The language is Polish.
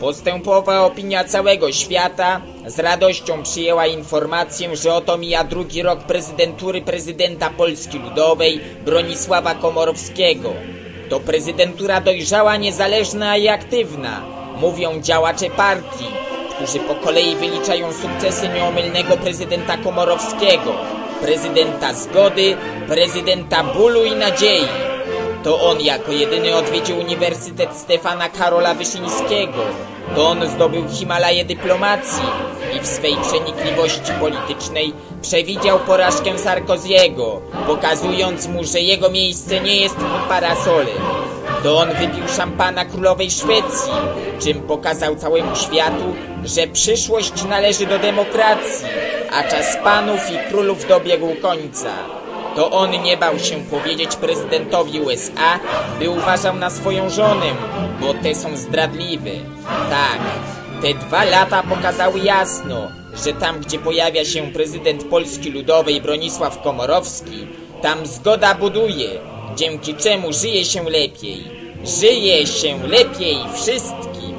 Postępowa opinia całego świata z radością przyjęła informację, że oto mija drugi rok prezydentury prezydenta Polski Ludowej Bronisława Komorowskiego. To prezydentura dojrzała, niezależna i aktywna, mówią działacze partii, którzy po kolei wyliczają sukcesy nieomylnego prezydenta Komorowskiego, prezydenta zgody, prezydenta bólu i nadziei. To on jako jedyny odwiedził Uniwersytet Stefana Karola Wyszyńskiego. To on zdobył Himalaje dyplomacji i w swej przenikliwości politycznej przewidział porażkę Sarkoziego, pokazując mu, że jego miejsce nie jest pod parasolem. To on wypił szampana królowej Szwecji, czym pokazał całemu światu, że przyszłość należy do demokracji, a czas panów i królów dobiegł końca. To on nie bał się powiedzieć prezydentowi USA, by uważał na swoją żonę, bo te są zdradliwe. Tak, te dwa lata pokazały jasno, że tam gdzie pojawia się prezydent Polski Ludowej Bronisław Komorowski, tam zgoda buduje, dzięki czemu żyje się lepiej. Żyje się lepiej wszystkim.